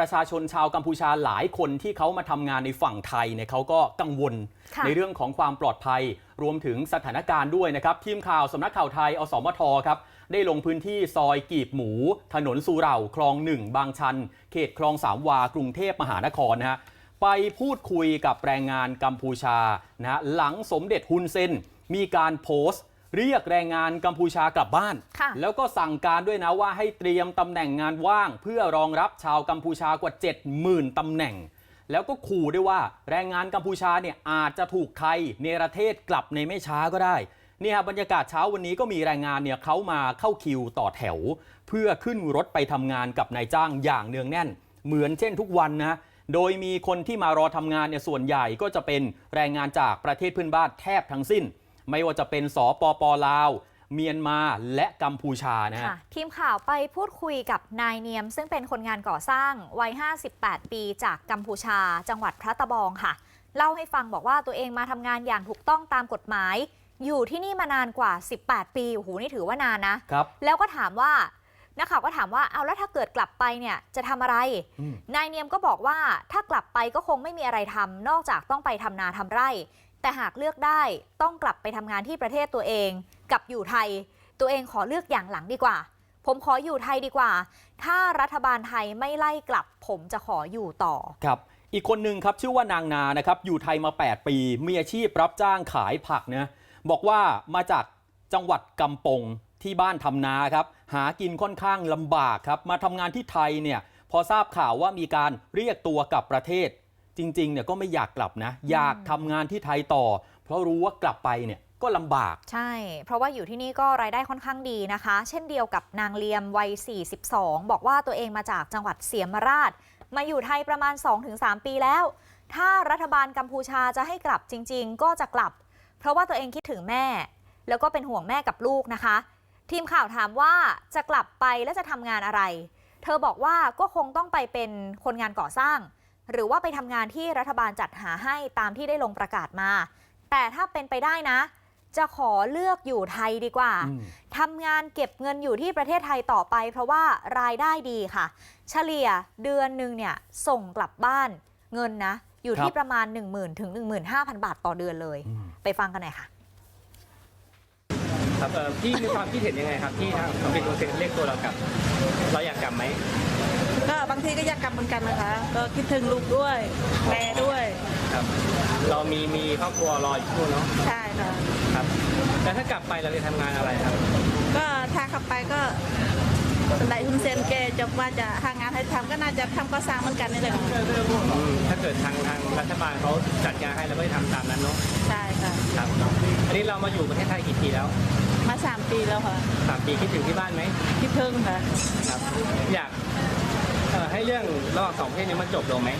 ประชาชนชาวกัมพูชาหลายคนที่เขามาทำงานในฝั่งไทยเนี่ยเขาก็กังวลค่ะในเรื่องของความปลอดภัย รวมถึงสถานการณ์ด้วยนะครับ ทีมข่าวสำนักข่าวไทยอสมทครับ ได้ลงพื้นที่ซอยกีบหมู ถนนสุเหร่าคลองหนึ่งบางชัน เขตคลองสามวากรุงเทพมหานครนะฮะไปพูดคุยกับแรงงานกัมพูชานะฮะหลังสมเด็จฮุนเซนมีการโพสต์ เรียกแรงงานกัมพูชากลับบ้านค่ะแล้วก็สั่งการด้วยนะว่าให้เตรียมตำแหน่งงานว่าง เพื่อรองรับชาวกัมพูชากว่า 70,000ตำแหน่ง แล้วก็ขู่ด้วยว่าแรงงานกัมพูชาเนี่ยอาจจะถูกไทยเนรเทศกลับในไม่ช้าก็ได้เนี่ยบรรยากาศเช้าวันนี้ก็มีแรงงานเนี่ยเขามาเข้าคิวต่อแถว เพื่อขึ้นรถไปทำงานกับนายจ้างอย่างเนืองแน่น เหมือนเช่นทุกวันนะโดยมีคนที่มารอทำงานเนี่ยส่วนใหญ่ก็จะเป็นแรงงานจากประเทศเพื่อนบ้านแทบทั้งสิ้น ไม่ว่าจะเป็นสปปลาวเมียนมาและกัมพูชานะฮะค่ะทีมข่าวไปพูดคุยกับนายเนียม ซึ่งเป็นคนงานก่อสร้างวัย 58 ปีจากกัมพูชา จังหวัดพระตะบองค่ะ เล่าให้ฟังบอกว่าตัวเองมาทำงานอย่างถูกต้องตามกฎหมาย อยู่ที่นี่มานานกว่า 18 ปีโอ้โหนี่ถือว่านานนะครับแล้วก็ถามว่า นักข่าวก็ถามว่าเอาแล้วถ้าเกิดกลับไปเนี่ยจะทำอะไรอืมนายเนียมก็บอกว่าถ้ากลับไปก็คงไม่มีอะไรทำนอกจากต้องไปทำนาทำไร่ แต่หากเลือกได้ต้องกลับไปทำงานที่ประเทศตัวเองกับอยู่ไทย ตัวเองขอเลือกอย่างหลังดีกว่า ผมขออยู่ไทยดีกว่า ถ้ารัฐบาลไทยไม่ไล่กลับ ผมจะขออยู่ต่อครับอีกคนหนึ่งครับชื่อว่านางนานะครับอยู่ไทยมา 8 ปี มีอาชีพรับจ้างขายผักนะบอกว่ามาจากจังหวัดกำปง ที่บ้านทำนาครับหากินค่อนข้างลำบากครับมาทำงานที่ไทยเนี่ยพอทราบข่าวว่ามีการเรียกตัวกลับประเทศ จริงๆเนี่ยก็ไม่อยากกลับนะ อยากทำงานที่ไทยต่อ เพราะรู้ว่ากลับไปเนี่ยก็ลำบาก ใช่ เพราะว่าอยู่ที่นี่ก็รายได้ค่อนข้างดีนะคะ เช่นเดียวกับนางเลียมวัย 42 บอกว่าตัวเองมาจากจังหวัดเสียมราช มาอยู่ไทยประมาณ 2-3 ปีแล้ว ถ้ารัฐบาลกัมพูชาจะให้กลับจริง ๆ ก็จะกลับ เพราะว่าตัวเองคิดถึงแม่ แล้วก็เป็นห่วงแม่กับลูกนะคะ ทีมข่าวถามว่าจะกลับไปแล้วจะทำงานอะไร เธอบอกว่าก็คงต้องไปเป็นคนงานก่อสร้าง หรือว่าไปทำงานที่รัฐบาลจัดหาให้ตามที่ได้ลงประกาศมา แต่ถ้าเป็นไปได้นะ จะขอเลือกอยู่ไทยดีกว่าอืมทำงานเก็บเงินอยู่ที่ประเทศไทยต่อไป เพราะว่ารายได้ดีค่ะ เฉลี่ยเดือนหนึ่งเนี่ยส่งกลับบ้านเงินนะ อยู่ที่ประมาณ 1 0,000ถึง15,000 บาทต่อเดือนเลยอืมไปฟังกันหน่อยค่ะ ครับเอ่อพี่มีความคิดเห็นยังไงครับที่ทางสมเด็จโอเซนเรียกตัวเรากลับ เราอยากกลับไหมก็บางทีก็อยากกลับเหมือนกันนะคะ ก็คิดถึงลูกด้วยแม่ด้วยครับ เรามีมีครอบครัวรออยู่ที่นู่นเนาะใช่ค่ะครับแล้วถ้ากลับไปเราจะทำงานอะไรครับ ก็ถ้าขับไปก็ไหนทุนเซนแกจะว่าจะหางานให้ทำก็น่าจะทำก่อสร้างเหมือนกันนี่แหละค่ะอืมถ้าเกิดทางทางรัฐบาลเขาจัดงานให้เราก็จะทำตามนั้นเนาะใช่ค่ะ ครับอันนี้เรามาอยู่ประเทศไทยกี่ปีแล้ว มาสามปีแล้วค่ะสามปีคิดถึงที่บ้านไหมคิดถึงค่ะ ครับ อยากเอ่อให้เรื่องระหว่างสองประเทศนี้มันจบลงไหม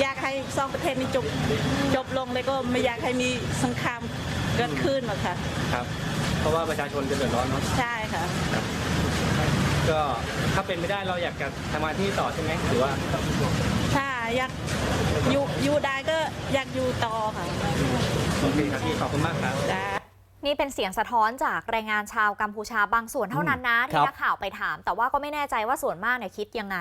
อยากให้สองประเทศนี้จบจบลงเลยก็ไม่อยากให้มีสงครามเกิดขึ้นหรอกค่ะ ครับ เพราะว่าประชาชนจะเดือดร้อนเนาะใช่ค่ะ ก็ถ้าเป็นไม่ได้เราอยากจะทำงานที่นี่ต่อใช่ไหมหรือว่าถ้าอยากอยู่อยู่ได้ก็อยากอยู่ต่อค่ะโอเคครับพี่ขอบคุณมากครับ จ้า นี่เป็นเสียงสะท้อนจากแรงงานชาวกัมพูชาบางส่วนเท่านั้นนะครัที่บนักข่าวไปถาม แต่ว่าก็ไม่แน่ใจว่าส่วนมากเนี่ยคิดยังไง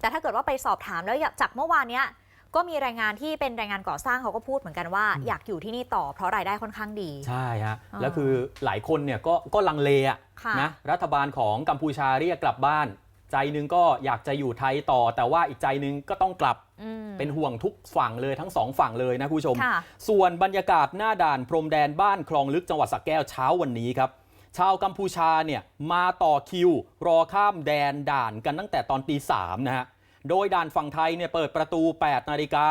แต่ถ้าเกิดว่าไปสอบถามแล้วจากเมื่อวานเนี้ยก็มีแรงงานที่เป็นแรงงานก่อสร้างเขาก็พูดเหมือนกันว่าอยากอยู่ที่นี่ต่อเพราะรายได้ค่อนข้างดี ใช่ฮะอ่าแล้วคือหลายคนเนี่ยก็ก็ลังเลอะค่ะนะรัฐบาลของกัมพูชาเรียกกลับบ้าน ใจหนึงก็อยากจะอยู่ไทยต่อ แต่ว่าอีกใจหนึงก็ต้องกลับอืม เป็นห่วงทุกฝั่งเลยทั้งสองฝั่งเลยนะคุณผู้ชม ค่ะ ส่วนบรรยากาศหน้าด่านพรมแดนบ้านคลองลึกจังหวัดสระแก้วเช้าวันนี้ครับ ชาวกัมพูชาเนี่ยมาต่อคิว รอข้ามแดนด่านกันตั้งแต่ตอนตีสามนะฮะ โดยด่านฝั่งไทยเนี่ยเปิดประตู 8 นาฬิกา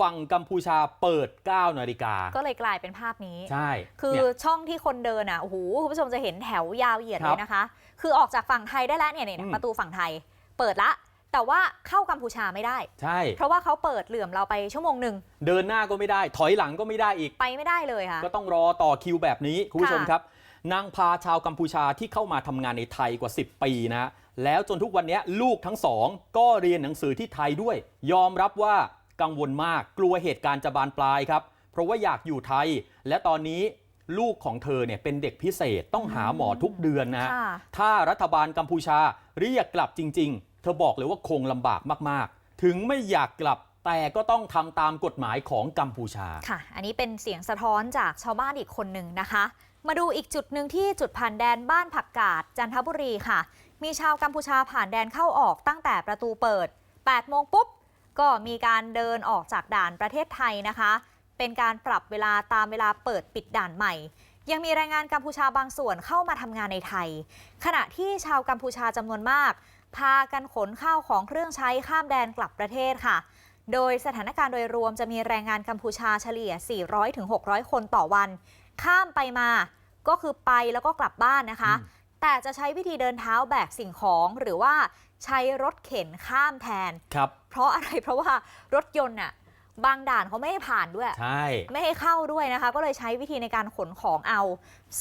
ฝั่งกัมพูชาเปิด 9 นาฬิกา ก็เลยกลายเป็นภาพนี้ ใช่ คือเนี่ยช่องที่คนเดินอะโอ้โหคุณผู้ชมจะเห็นแถวยาวเหยียดคเลรับยนะคะ คือออกจากฝั่งไทยได้แล้วเนี่ยเนี่ยอืมประตูฝั่งไทย เปิดละแต่ว่าเข้ากัมพูชาไม่ได้ ใช่ เพราะว่าเขาเปิดเหลื่อมเราไปชั่วโมงหนึ่ง เดินหน้าก็ไม่ได้ ถอยหลังก็ไม่ได้อีก ไปไม่ได้เลยค่ะ ก็ต้องรอต่อคิวแบบนี้คุณผู้ชมค่ะครับ นางพาชาวกัมพูชาที่เข้ามาทำงานในไทยกว่า 10 ปีนะ แล้วจนทุกวันนี้ลูกทั้งสองก็เรียนหนังสือที่ไทยด้วย ยอมรับว่า กังวลมากกลัวเหตุการณ์จะบานปลายครับ เพราะว่าอยากอยู่ไทย และตอนนี้ลูกของเธอเนี่ยเป็นเด็กพิเศษต้องหาหมอทุกเดือนนะค่ะถ้ารัฐบาลกัมพูชาเรียกกลับจริง ๆ เธอบอกเลยว่าคงลำบากมาก ๆ ถึงไม่อยากกลับแต่ก็ต้องทำตามกฎหมายของกัมพูชา ค่ะ อันนี้เป็นเสียงสะท้อนจากชาวบ้านอีกคนหนึ่งนะคะ มาดูอีกจุดหนึ่งที่จุดผ่านแดนบ้านผักกาดจันทบุรีค่ะ มีชาวกัมพูชาผ่านแดนเข้าออกตั้งแต่ประตูเปิด 8 โมงปุ๊บ ก็มีการเดินออกจากด่านประเทศไทยนะคะ เป็นการปรับเวลาตามเวลาเปิดปิดด่านใหม่ ยังมีแรงงานกัมพูชาบางส่วนเข้ามาทำงานในไทย ขณะที่ชาวกัมพูชาจำนวนมาก พากันขนข้าวของเครื่องใช้ข้ามแดนกลับประเทศค่ะ โดยสถานการณ์โดยรวมจะมีแรงงานกัมพูชาเฉลี่ย 400-600 คนต่อวัน ข้ามไปมาก็คือไปแล้วก็กลับบ้านนะคะอืมแต่จะใช้วิธีเดินเท้าแบกสิ่งของหรือว่า ใช้รถเข็นข้ามแทน ครับ เพราะอะไรเพราะว่ารถยนต์น่ะบางด่านเขาไม่ให้ผ่านด้วย ใช่ ไม่ให้เข้าด้วยนะคะ ก็เลยใช้วิธีในการขนของเอา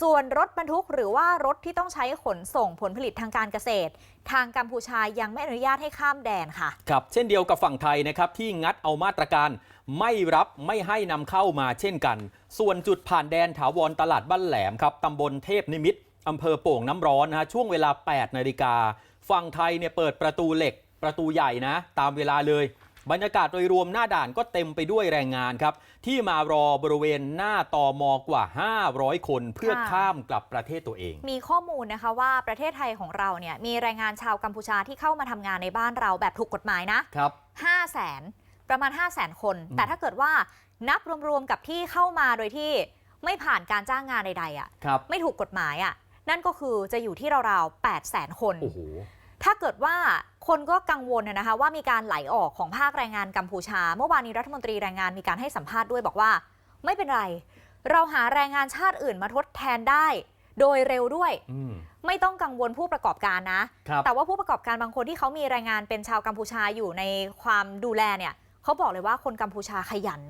ส่วนรถบรรทุกหรือว่ารถที่ต้องใช้ขนส่งผลผลิตทางการเกษตร ทางกัมพูชายังไม่อนุญาตให้ข้ามแดนค่ะ ครับ เช่นเดียวกับฝั่งไทยนะครับที่งัดเอามาตรการ ไม่รับไม่ให้นำเข้ามาเช่นกัน ส่วนจุดผ่านแดนถาวรตลาดบ้านแหลมครับตำบลเทพนิมิตร อำเภอโป่งน้ำร้อนนะฮะช่วงเวลา 8 นาฬิกาฝั่งไทยเนี่ยเปิดประตูเหล็กประตูใหญ่นะ ตามเวลาเลย บรรยากาศโดยรวมหน้าด่านก็เต็มไปด้วยแรงงานครับ ที่มารอบริเวณหน้าตอมกว่า 500 คนเพื่อค่ะข้ามกลับประเทศตัวเอง มีข้อมูลนะคะว่าประเทศไทยของเราเนี่ยมีแรงงานชาวกัมพูชาที่เข้ามาทำงานในบ้านเราแบบถูกกฎหมายนะครับ5 0 0แสนประมาณ 5 0 0แสนคนอืมแต่ถ้าเกิดว่านับรวมๆกับที่เข้ามาโดยที่ไม่ผ่านการจ้างงานใดๆอะ่ะครับไม่ถูกกฎหมายอะ่ะ นั่นก็คือจะอยู่ที่ราวๆ8 0 0แสนคน โอ้โห ถ้าเกิดว่าคนก็กังวลนะนะคะว่ามีการไหลออกของภาคแรงงานกัมพูชา เมื่อวานนี้รัฐมนตรีแรงงานมีการให้สัมภาษณ์ด้วยบอกว่า ไม่เป็นไร เราหาแรงงานชาติอื่นมาทดแทนได้ โดยเร็วด้วย อืม ไม่ต้องกังวลผู้ประกอบการนะ ครับ แต่ว่าผู้ประกอบการบางคนที่เขามีแรงงานเป็นชาวกัมพูชาอยู่ในความดูแลเนี่ยเขาบอกเลยว่าคนกัมพูชาขยัน